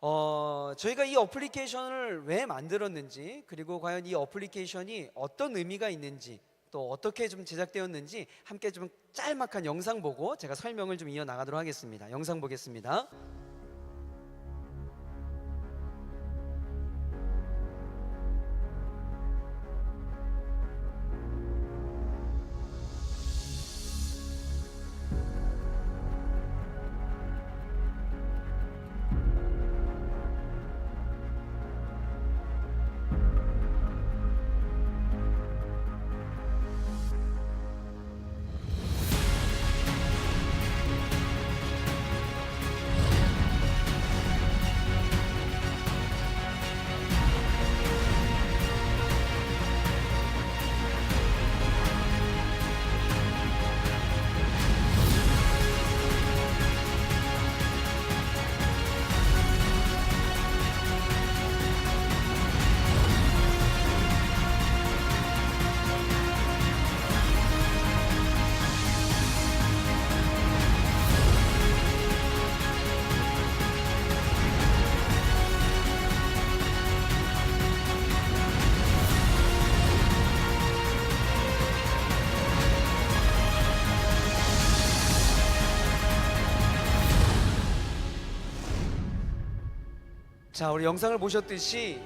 어, 저희가 이 어플리케이션을 왜 만들었는지 그리고 과연 이 어플리케이션이 어떤 의미가 있는지 또 어떻게 좀 제작되었는지 함께 좀 짤막한 영상 보고 제가 설명을 좀 이어 나가도록 하겠습니다. 영상 보겠습니다. 자, 우리 영상을 보셨듯이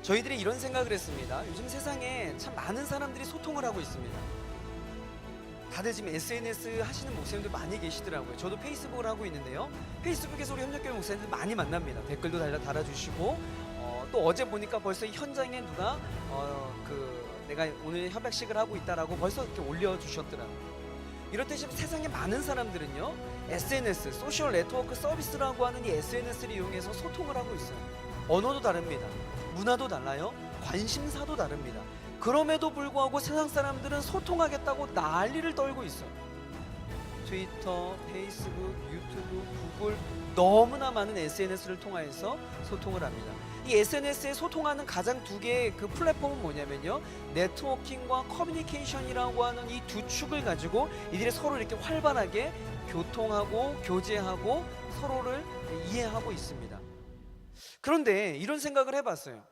저희들이 이런 생각을 했습니다. 요즘 세상에 참 많은 사람들이 소통을 하고 있습니다. 다들 지금 SNS 하시는 목사님들 많이 계시더라고요. 저도 페이스북을 하고 있는데요. 페이스북에서 우리 협력교회 목사님들 많이 만납니다. 댓글도 달아, 달아주시고 어, 또 어제 보니까 벌써 이 현장에 누가 어, 그 내가 오늘 협약식을 하고 있다라고 벌써 이렇게 올려주셨더라고요. 이렇듯이 세상에 많은 사람들은요 SNS, 소셜 네트워크 서비스라고 하는 이 SNS를 이용해서 소통을 하고 있어요. 언어도 다릅니다. 문화도 달라요. 관심사도 다릅니다. 그럼에도 불구하고 세상 사람들은 소통하겠다고 난리를 떨고 있어요. 트위터, 페이스북, 유튜브, 구글 너무나 많은 SNS를 통하여서 소통을 합니다. 이 SNS에 소통하는 가장 두 개의 그 플랫폼은 뭐냐면요. 네트워킹과 커뮤니케이션이라고 하는 이 두 축을 가지고 이들이 서로 이렇게 활발하게 교통하고 교제하고 서로를 이해하고 있습니다. 그런데 이런 생각을 해봤어요.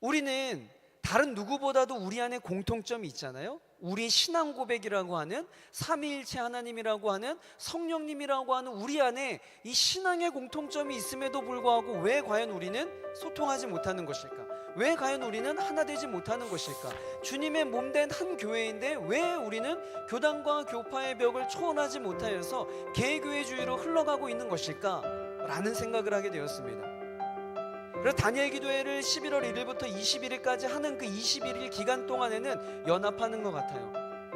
우리는 다른 누구보다도 우리 안에 공통점이 있잖아요. 우리 신앙 고백이라고 하는 삼위일체 하나님이라고 하는 성령님이라고 하는 우리 안에 이 신앙의 공통점이 있음에도 불구하고 왜 과연 우리는 소통하지 못하는 것일까? 왜 과연 우리는 하나 되지 못하는 것일까? 주님의 몸된 한 교회인데 왜 우리는 교단과 교파의 벽을 초월하지 못하여서 개교회주의로 흘러가고 있는 것일까? 라는 생각을 하게 되었습니다. 그래서 다니엘 기도회를 11월 1일부터 21일까지 하는 그 21일 기간 동안에는 연합하는 것 같아요.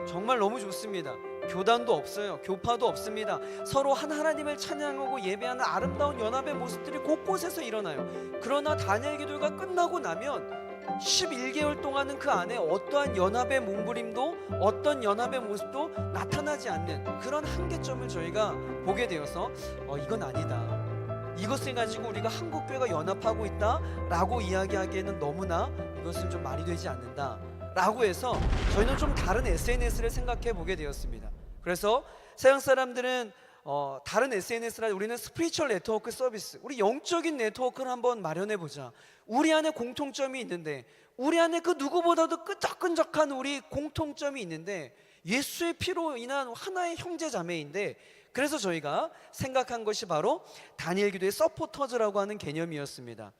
정말 너무 좋습니다. 교단도 없어요. 교파도 없습니다. 서로 한 하나님을 찬양하고 예배하는 아름다운 연합의 모습들이 곳곳에서 일어나요. 그러나 다니엘 기도회가 끝나고 나면 11개월 동안은 그 안에 어떠한 연합의 몸부림도 어떤 연합의 모습도 나타나지 않는 그런 한계점을 저희가 보게 되어서 어, 이건 아니다. 이것을 가지고 우리가 한국교회가 연합하고 있다라고 이야기하기에는 너무나 이것은 좀 말이 되지 않는다 라고 해서 저희는 좀 다른 SNS를 생각해 보게 되었습니다. 그래서 서양 사람들은 어, 다른 SNS라 우리는 스피리추얼 네트워크 서비스, 우리 영적인 네트워크를 한번 마련해 보자. 우리 안에 공통점이 있는데, 우리 안에 그 누구보다도 끈적끈적한 우리 공통점이 있는데, 예수의 피로 인한 하나의 형제 자매인데, 그래서 저희가 생각한 것이 바로 다니엘 기도의 서포터즈라고 하는 개념이었습니다.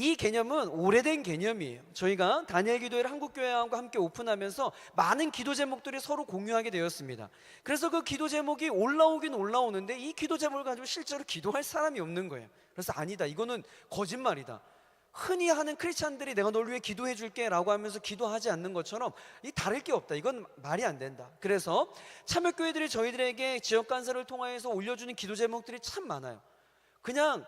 이 개념은 오래된 개념이에요. 저희가 다니엘 기도회를 한국교회와 함께 오픈하면서 많은 기도 제목들이 서로 공유하게 되었습니다. 그래서 그 기도 제목이 올라오긴 올라오는데 이 기도 제목을 가지고 실제로 기도할 사람이 없는 거예요. 그래서 아니다. 이거는 거짓말이다. 흔히 하는 크리스찬들이 내가 널 위해 기도해 줄게라고 하면서 기도하지 않는 것처럼 이 다를 게 없다. 이건 말이 안 된다. 그래서 참여 교회들이 저희들에게 지역 간사를 통하여서 올려주는 기도 제목들이 참 많아요. 그냥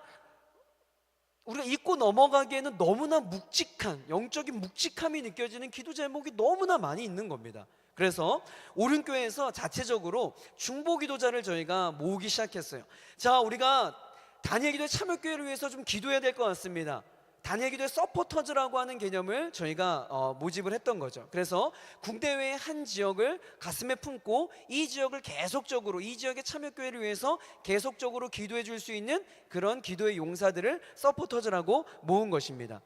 우리가 잊고 넘어가기에는 너무나 묵직한 영적인 묵직함이 느껴지는 기도 제목이 너무나 많이 있는 겁니다. 그래서 오륜교회에서 자체적으로 중보 기도자를 저희가 모으기 시작했어요. 자, 우리가 다니엘 기도회 참여교회를 위해서 좀 기도해야 될 것 같습니다. 단일 기도의 서포터즈라고 하는 개념을 저희가 어, 모집을 했던 거죠. 그래서 국대외의 한 지역을 가슴에 품고 이 지역을 계속적으로 이 지역의 참여교회를 위해서 계속적으로 기도해 줄 수 있는 그런 기도의 용사들을 서포터즈라고 모은 것입니다.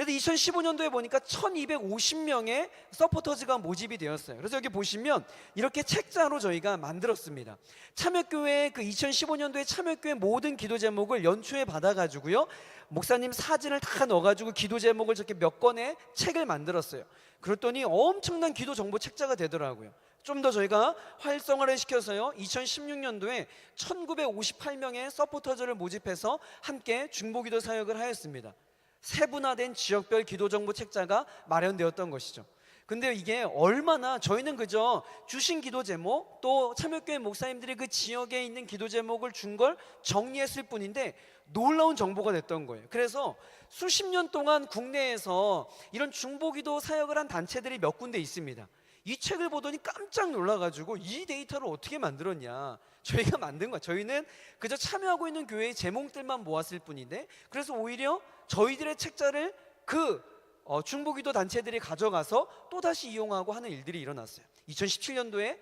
그래서 2015년도에 보니까 1250명의 서포터즈가 모집이 되었어요. 그래서 여기 보시면 이렇게 책자로 저희가 만들었습니다. 참여교회 그 2015년도에 참여교회 모든 기도 제목을 연초에 받아가지고요. 목사님 사진을 다 넣어가지고 기도 제목을 저렇게 몇 권의 책을 만들었어요. 그랬더니 엄청난 기도 정보 책자가 되더라고요. 좀더 저희가 활성화를 시켜서요. 2016년도에 1958명의 서포터즈를 모집해서 함께 중보기도 사역을 하였습니다. 세분화된 지역별 기도 정보 책자가 마련되었던 것이죠. 근데 이게 얼마나 저희는 그저 주신 기도 제목 또 참여교회 목사님들이 그 지역에 있는 기도 제목을 준 걸 정리했을 뿐인데 놀라운 정보가 됐던 거예요. 그래서 수십 년 동안 국내에서 이런 중보기도 사역을 한 단체들이 몇 군데 있습니다. 이 책을 보더니 깜짝 놀라가지고 이 데이터를 어떻게 만들었냐. 저희가 만든 거야. 저희는 그저 참여하고 있는 교회의 제목들만 모았을 뿐인데 그래서 오히려 저희들의 책자를 그 어, 중보기도 단체들이 가져가서 또 다시 이용하고 하는 일들이 일어났어요. 2017년도에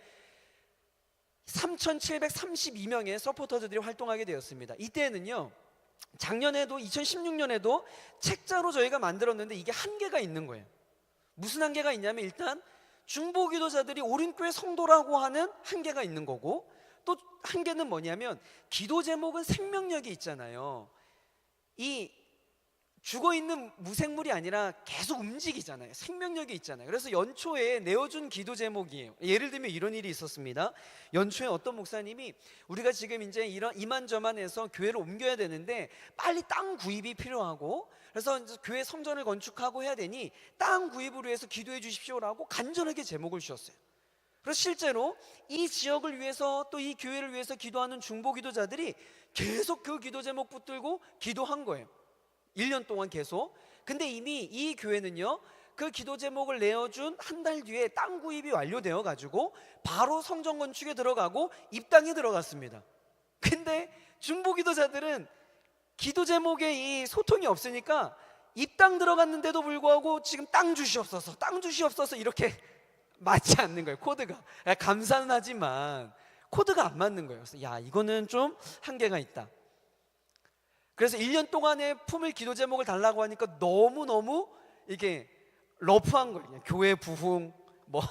3,732명의 서포터즈들이 활동하게 되었습니다. 이때는요. 작년에도 2016년에도 책자로 저희가 만들었는데 이게 한계가 있는 거예요. 무슨 한계가 있냐면 일단 중보기도자들이 오른교회 성도라고 하는 한계가 있는 거고 또 한계는 뭐냐면 기도 제목은 생명력이 있잖아요. 이 죽어 있는 무생물이 아니라 계속 움직이잖아요. 생명력이 있잖아요. 그래서 연초에 내어준 기도 제목이에요. 예를 들면 이런 일이 있었습니다. 연초에 어떤 목사님이 우리가 지금 이제 이런 이만저만해서 교회를 옮겨야 되는데 빨리 땅 구입이 필요하고 그래서 교회 성전을 건축하고 해야 되니 땅 구입을 위해서 기도해 주십시오라고 간절하게 제목을 주셨어요. 그래서 실제로 이 지역을 위해서 또 이 교회를 위해서 기도하는 중보 기도자들이 계속 그 기도 제목 붙들고 기도한 거예요. 1년 동안 계속. 근데 이미 이 교회는요. 그 기도 제목을 내어준 한 달 뒤에 땅 구입이 완료되어 가지고 바로 성전 건축에 들어가고 입당에 들어갔습니다. 근데 중보 기도자들은 기도 제목에 이 소통이 없으니까 입당 들어갔는데도 불구하고 지금 땅 주시옵소서, 땅 주시옵소서 이렇게 맞지 않는 거예요. 코드가 야, 감사는 하지만 코드가 안 맞는 거예요. 그래서 야 이거는 좀 한계가 있다. 그래서 1년 동안에 품을 기도 제목을 달라고 하니까 너무 너무 이게 러프한 거예요. 교회 부흥, 뭐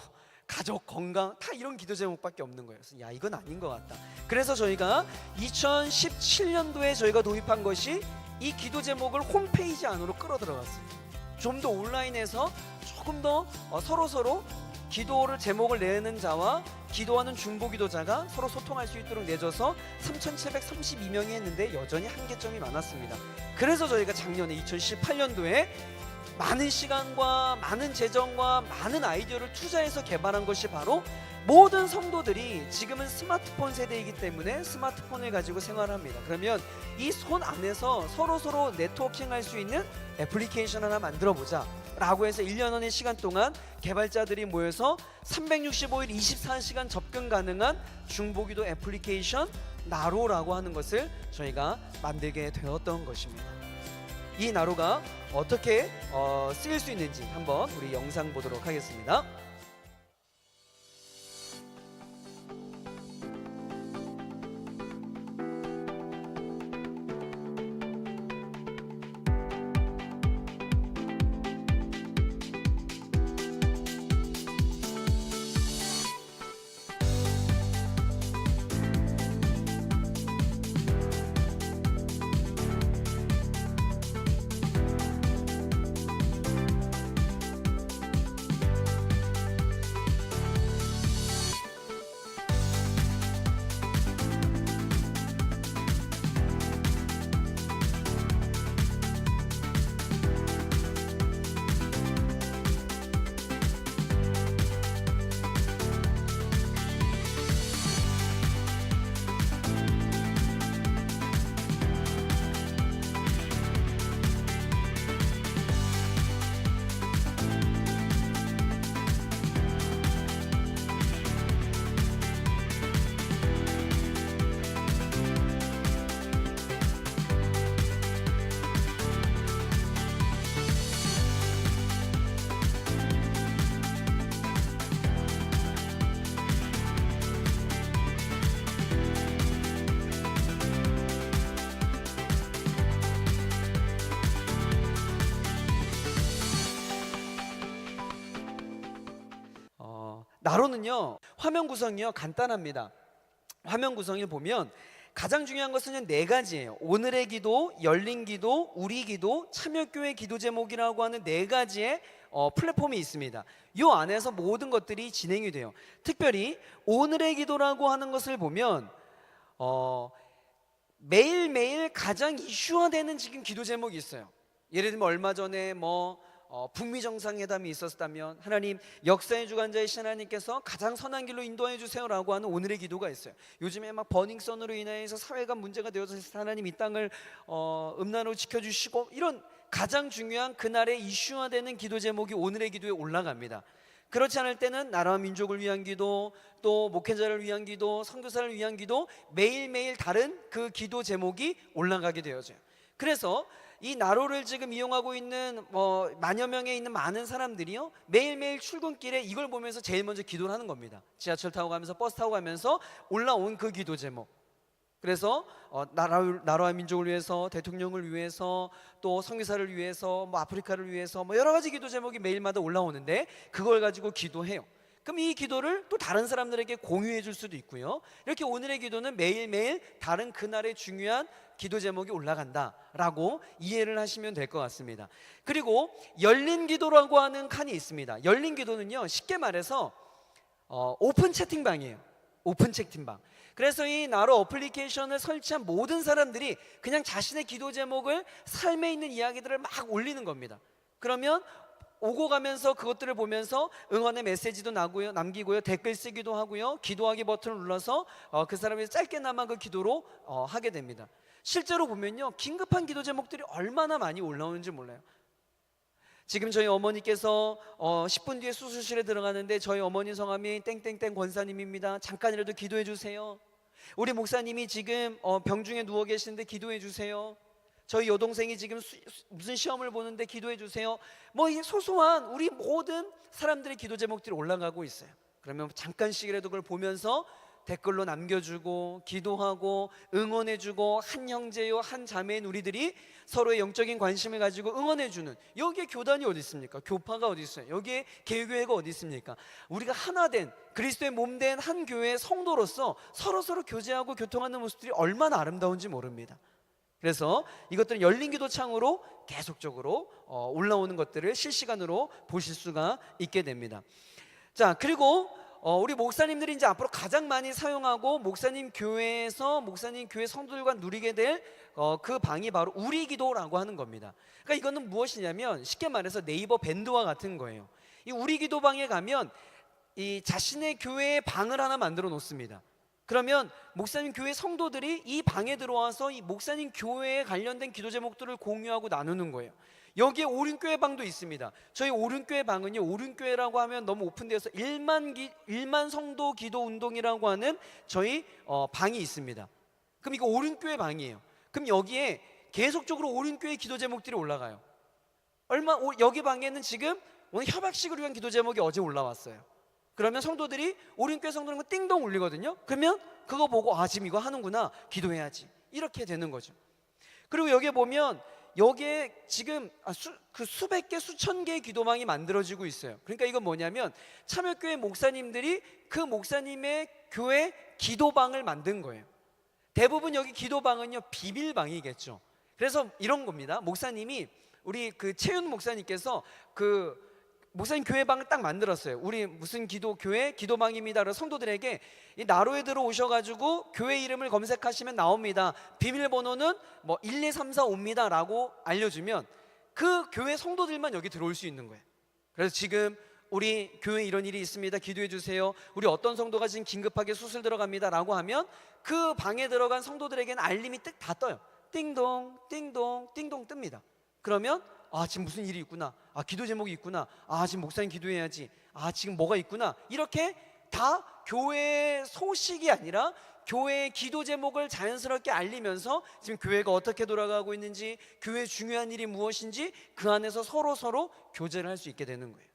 가족 건강 다 이런 기도 제목밖에 없는 거예요. 그래서 야 이건 아닌 것 같다. 그래서 저희가 2017년도에 저희가 도입한 것이 이 기도 제목을 홈페이지 안으로 끌어 들어갔습니다. 좀 더 온라인에서 조금 더 어, 서로 서로 기도를 제목을 내는 자와 기도하는 중보 기도자가 서로 소통할 수 있도록 내줘서 3,732명이 했는데 여전히 한계점이 많았습니다. 그래서 저희가 작년에 2018년도에 많은 시간과 많은 재정과 많은 아이디어를 투자해서 개발한 것이 바로 모든 성도들이 지금은 스마트폰 세대이기 때문에 스마트폰을 가지고 생활합니다. 그러면 이 손 안에서 서로 서로 네트워킹 할 수 있는 애플리케이션 하나 만들어 보자. 라고 해서 1년원의 시간 동안 개발자들이 모여서 365일 24시간 접근 가능한 중보기도 애플리케이션 나로라고 하는 것을 저희가 만들게 되었던 것입니다. 이 나로가 어떻게 어, 쓰일 수 있는지 한번 우리 영상 보도록 하겠습니다. 나로는요 화면 구성이요 간단합니다. 화면 구성을 보면 가장 중요한 것은 네 가지예요. 오늘의 기도, 열린 기도, 우리 기도, 참여교회 기도 제목이라고 하는 네 가지의 어, 플랫폼이 있습니다. 이 안에서 모든 것들이 진행이 돼요. 특별히 오늘의 기도라고 하는 것을 보면 어, 매일매일 가장 이슈화되는 지금 기도 제목이 있어요. 예를 들면 얼마 전에 뭐 어, 북미 정상회담이 있었다면 하나님 역사의 주관자이신 하나님께서 가장 선한 길로 인도해 주세요라고 하는 오늘의 기도가 있어요. 요즘에 막 버닝썬으로 인해서 사회가 문제가 되어서 하나님 이 땅을 어, 음란으로 지켜주시고 이런 가장 중요한 그날의 이슈화되는 기도 제목이 오늘의 기도에 올라갑니다. 그렇지 않을 때는 나라와 민족을 위한 기도, 또 목회자를 위한 기도, 선교사를 위한 기도 매일매일 다른 그 기도 제목이 올라가게 되어져요. 그래서 이 나로를 지금 이용하고 있는 뭐 만여 명에 있는 많은 사람들이요 매일매일 출근길에 이걸 보면서 제일 먼저 기도를 하는 겁니다. 지하철 타고 가면서 버스 타고 가면서 올라온 그 기도 제목. 그래서 어, 나라 나라와 민족을 위해서 대통령을 위해서 또 성교사를 위해서 뭐 아프리카를 위해서 뭐 여러 가지 기도 제목이 매일마다 올라오는데 그걸 가지고 기도해요. 그럼 이 기도를 또 다른 사람들에게 공유해 줄 수도 있고요. 이렇게 오늘의 기도는 매일매일 다른 그날의 중요한 기도 제목이 올라간다라고 이해를 하시면 될 것 같습니다. 그리고 열린 기도라고 하는 칸이 있습니다. 열린 기도는요, 쉽게 말해서 어, 오픈 채팅방이에요. 오픈 채팅방. 그래서 이 나로 어플리케이션을 설치한 모든 사람들이 그냥 자신의 기도 제목을 삶에 있는 이야기들을 막 올리는 겁니다. 그러면 오고 가면서 그것들을 보면서 응원의 메시지도 나고요, 남기고요, 댓글 쓰기도 하고요, 기도하기 버튼을 눌러서 어, 그 사람이 짧게나마 그 기도로 어, 하게 됩니다. 실제로 보면요, 긴급한 기도 제목들이 얼마나 많이 올라오는지 몰라요. 지금 저희 어머니께서 어, 10분 뒤에 수술실에 들어가는데 저희 어머니 성함이 땡땡땡 권사님입니다. 잠깐이라도 기도해 주세요. 우리 목사님이 지금 어, 병중에 누워 계시는데 기도해 주세요. 저희 여동생이 지금 수- 수- 무슨 시험을 보는데 기도해 주세요. 뭐 이 소소한 우리 모든 사람들의 기도 제목들이 올라가고 있어요. 그러면 잠깐씩이라도 그걸 보면서 댓글로 남겨주고 기도하고 응원해주고 한 형제요 한 자매인 우리들이 서로의 영적인 관심을 가지고 응원해주는 여기에 교단이 어디 있습니까? 교파가 어디 있어요? 여기에 개교회가 어디 있습니까? 우리가 하나된 그리스도의 몸 된 한 교회의 성도로서 서로 서로 교제하고 교통하는 모습들이 얼마나 아름다운지 모릅니다. 그래서 이것들은 열린 기도 창으로 계속적으로 어, 올라오는 것들을 실시간으로 보실 수가 있게 됩니다. 자 그리고 어, 우리 목사님들이 이제 앞으로 가장 많이 사용하고 목사님 교회에서 목사님 교회 성도들과 누리게 될 어, 그 방이 바로 우리 기도라고 하는 겁니다. 그러니까 이거는 무엇이냐면 쉽게 말해서 네이버 밴드와 같은 거예요. 이 우리 기도방에 가면 이 자신의 교회에 방을 하나 만들어 놓습니다. 그러면 목사님 교회 성도들이 이 방에 들어와서 이 목사님 교회에 관련된 기도 제목들을 공유하고 나누는 거예요. 여기에 오륜교회 방도 있습니다. 저희 오륜교회 방은요, 오륜교회라고 하면 너무 오픈되어서 1만, 기, 1만 성도 기도 운동이라고 하는 저희 어, 방이 있습니다. 그럼 이거 오륜교회 방이에요. 그럼 여기에 계속적으로 오륜교회 기도 제목들이 올라가요. 얼마, 오- 여기 방에는 지금 오늘 협약식을 위한 기도 제목이 어제 올라왔어요. 그러면 성도들이 오륜교회 성도는 거 띵동 울리거든요. 그러면 그거 보고 아 지금 이거 하는구나 기도해야지 이렇게 되는 거죠. 그리고 여기에 보면 여기에 지금 아, 수, 그 수백 개 수천 개의 기도망이 만들어지고 있어요. 그러니까 이건 뭐냐면 참여교회 목사님들이 그 목사님의 교회 기도방을 만든 거예요. 대부분 여기 기도방은요 비밀방이겠죠. 그래서 이런 겁니다. 목사님이 우리 그 채윤 목사님께서 그 목사님 교회방을 딱 만들었어요. 우리 무슨 기도 교회 기도방입니다. 그래서 성도들에게 이 나로에 들어오셔가지고 교회 이름을 검색하시면 나옵니다. 비밀번호는 뭐 1, 2, 3, 4, 5입니다라고 알려주면 그 교회 성도들만 여기 들어올 수 있는 거예요. 그래서 지금 우리 교회 이런 일이 있습니다. 기도해 주세요. 우리 어떤 성도가 지금 긴급하게 수술 들어갑니다라고 하면 그 방에 들어간 성도들에게는 알림이 뜩다 떠요. 띵동, 띵동, 띵동 뜹니다. 그러면 아 지금 무슨 일이 있구나. 아 기도 제목이 있구나. 아 지금 목사님 기도해야지. 아 지금 뭐가 있구나. 이렇게 다 교회의 소식이 아니라 교회의 기도 제목을 자연스럽게 알리면서 지금 교회가 어떻게 돌아가고 있는지 교회 중요한 일이 무엇인지 그 안에서 서로 서로 교제를 할 수 있게 되는 거예요.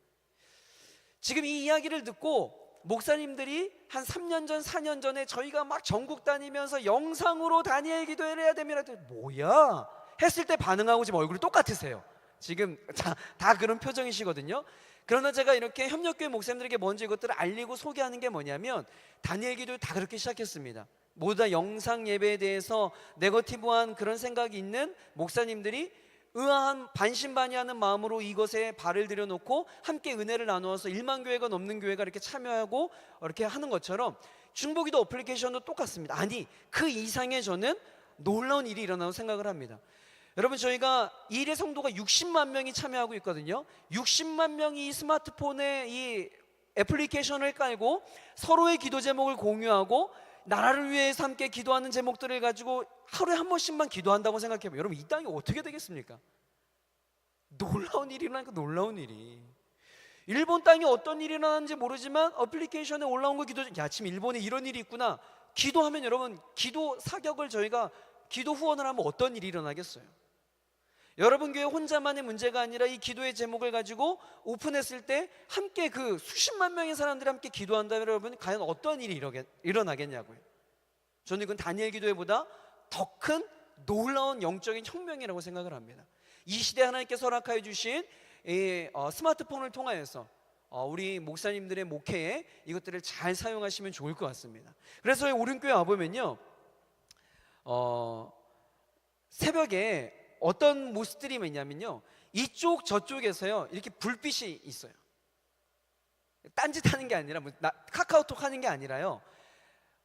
지금 이 이야기를 듣고 목사님들이 한 3년 전, 4년 전에 저희가 막 전국 다니면서 영상으로 다니엘 기도회를 해야 됩니다. 뭐야? 했을 때 반응하고 지금 얼굴이 똑같으세요. 지금 다, 다 그런 표정이시거든요. 그러나 제가 이렇게 협력교회 목사님들에게 먼저 이것들을 알리고 소개하는 게 뭐냐면 다니엘 기도 다 그렇게 시작했습니다. 모두 다 영상 예배에 대해서 네거티브한 그런 생각이 있는 목사님들이 의아한 반신반의하는 마음으로 이것에 발을 들여놓고 함께 은혜를 나누어서 1만 교회가 넘는 교회가 이렇게 참여하고 이렇게 하는 것처럼 중보기도 어플리케이션도 똑같습니다. 아니 그 이상의 저는 놀라운 일이 일어나고 생각을 합니다. 여러분 저희가 일의 성도가 60만 명이 참여하고 있거든요. 60만 명이 이 스마트폰에 이 애플리케이션을 깔고 서로의 기도 제목을 공유하고 나라를 위해서 함께 기도하는 제목들을 가지고 하루에 한 번씩만 기도한다고 생각해보면 여러분 이 땅이 어떻게 되겠습니까? 놀라운 일이 일어나니까 놀라운 일이 일본 땅에 어떤 일이 일어나는지 모르지만 어플리케이션에 올라온 거 기도 야 지금 일본에 이런 일이 있구나 기도하면 여러분 기도 사격을 저희가 기도 후원을 하면 어떤 일이 일어나겠어요? 여러분 교회 혼자만의 문제가 아니라 이 기도의 제목을 가지고 오픈했을 때 함께 그 수십만 명의 사람들이 함께 기도한다면 여러분 과연 어떤 일이 일어나겠냐고요. 저는 이건 다니엘 기도회보다 더 큰 놀라운 영적인 혁명이라고 생각을 합니다. 이 시대 하나님께서 허락하여 주신 이, 어, 스마트폰을 통하여서 어, 우리 목사님들의 목회에 이것들을 잘 사용하시면 좋을 것 같습니다. 그래서 저희 오른교회 와보면요. 어, 새벽에 어떤 모습들이 있냐면요. 이쪽 저쪽에서요. 이렇게 불빛이 있어요. 딴짓 하는 게 아니라 뭐 나- 카카오톡 하는 게 아니라요.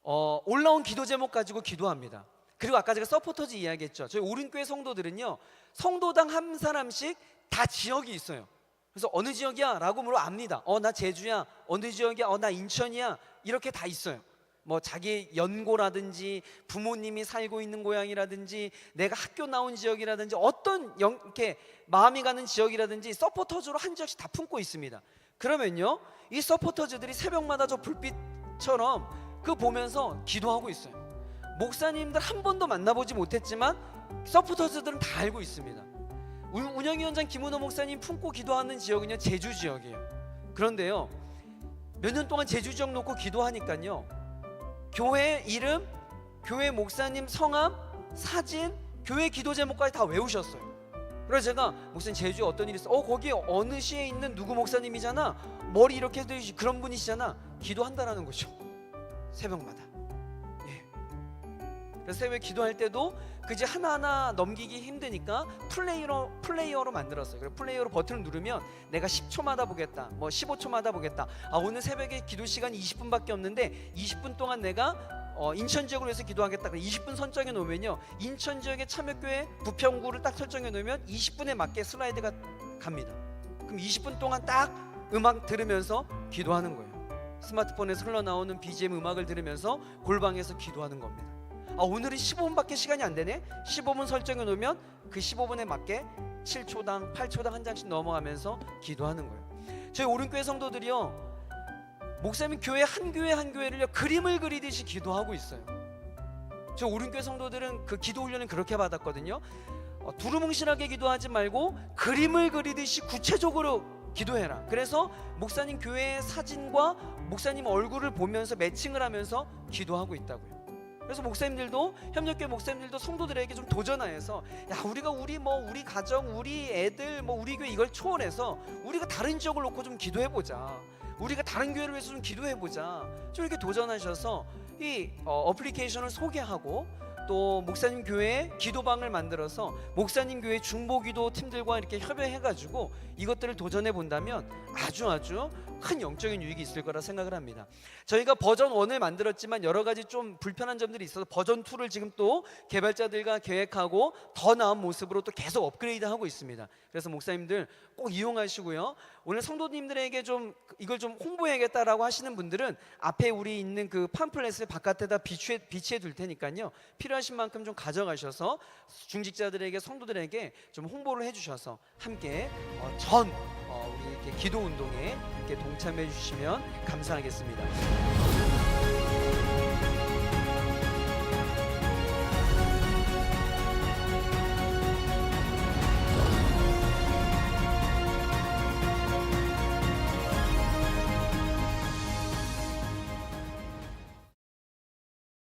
어, 올라온 기도 제목 가지고 기도합니다. 그리고 아까 제가 서포터즈 이야기했죠. 저희 오른교회 성도들은요. 성도당 한 사람씩 다 지역이 있어요. 그래서 어느 지역이야? 라고 물어 압니다. 어, 나 제주야. 어느 지역이야? 어, 나 인천이야. 이렇게 다 있어요. 뭐 자기 연고라든지 부모님이 살고 있는 고향이라든지 내가 학교 나온 지역이라든지 어떤 영, 이렇게 마음이 가는 지역이라든지 서포터즈로 한 지역씩 다 품고 있습니다. 그러면요, 이 서포터즈들이 새벽마다 저 불빛처럼 그 보면서 기도하고 있어요. 목사님들 한 번도 만나보지 못했지만 서포터즈들은 다 알고 있습니다. 운- 운영위원장 김은호 목사님 품고 기도하는 지역은요 제주 지역이에요. 그런데요 몇 년 동안 제주 지역 놓고 기도하니까요 교회 이름, 교회 목사님 성함, 사진, 교회 기도 제목까지 다 외우셨어요. 그래서 제가 목사님 제주에 어떤 일이 있어? 어 거기 어느 시에 있는 누구 목사님이잖아. 머리 이렇게 해드리시 그런 분이시잖아. 기도한다라는 거죠. 새벽마다. 예. 그래서 새벽에 기도할 때도 그지 하나하나 넘기기 힘드니까 플레이어로 플레이어로 만들었어요. 그래서 플레이어로 버튼을 누르면 내가 10초마다 보겠다. 뭐 15초마다 보겠다. 아 오늘 새벽에 기도 시간이 20분밖에 없는데 20분 동안 내가 어, 인천 지역으로 해서 기도하겠다. 그래 20분 설정해 놓으면요. 인천 지역의 참여교회 부평구를 딱 설정해 놓으면 20분에 맞게 슬라이드가 갑니다. 그럼 20분 동안 딱 음악 들으면서 기도하는 거예요. 스마트폰에서 흘러나오는 BGM 음악을 들으면서 골방에서 기도하는 겁니다. 아 오늘은 15분밖에 시간이 안 되네. 15분 설정해 놓으면 그 15분에 맞게 7초당, 8초당 한 장씩 넘어가면서 기도하는 거예요. 저희 오른교회 성도들이요. 목사님 교회 한 교회 한 교회를요 그림을 그리듯이 기도하고 있어요. 저 오른교회 성도들은 그 기도 훈련을 그렇게 받았거든요. 어, 두루뭉실하게 기도하지 말고 그림을 그리듯이 구체적으로 기도해라. 그래서 목사님 교회의 사진과 목사님 얼굴을 보면서 매칭을 하면서 기도하고 있다고요. 그래서 목사님들도 협력교회 목사님들도 성도들에게 좀 도전하여서 야 우리가 우리 뭐 우리 가정 우리 애들 뭐 우리 교회 이걸 초월해서 우리가 다른 지역을 놓고 좀 기도해 보자. 우리가 다른 교회를 위해서 좀 기도해 보자. 좀 이렇게 도전하셔서 이 어, 어플리케이션을 소개하고 또 목사님 교회에 기도방을 만들어서 목사님 교회 중보기도 팀들과 이렇게 협의해가지고 이것들을 도전해 본다면 아주 아주 큰 영적인 유익이 있을 거라 생각을 합니다. 저희가 버전 1을 만들었지만 여러 가지 좀 불편한 점들이 있어서 버전 2를 지금 또 개발자들과 계획하고 더 나은 모습으로 또 계속 업그레이드하고 있습니다. 그래서 목사님들 꼭 이용하시고요. 오늘 성도님들에게 좀 이걸 좀 홍보해야겠다라고 하시는 분들은 앞에 우리 있는 그 팜플렛을 바깥에다 비치해, 비치해 둘 테니까요. 필요하신 만큼 좀 가져가셔서 중직자들에게 성도들에게 좀 홍보를 해주셔서 함께 어, 전 이렇게 기도 운동에 이렇게 동참해 주시면 감사하겠습니다.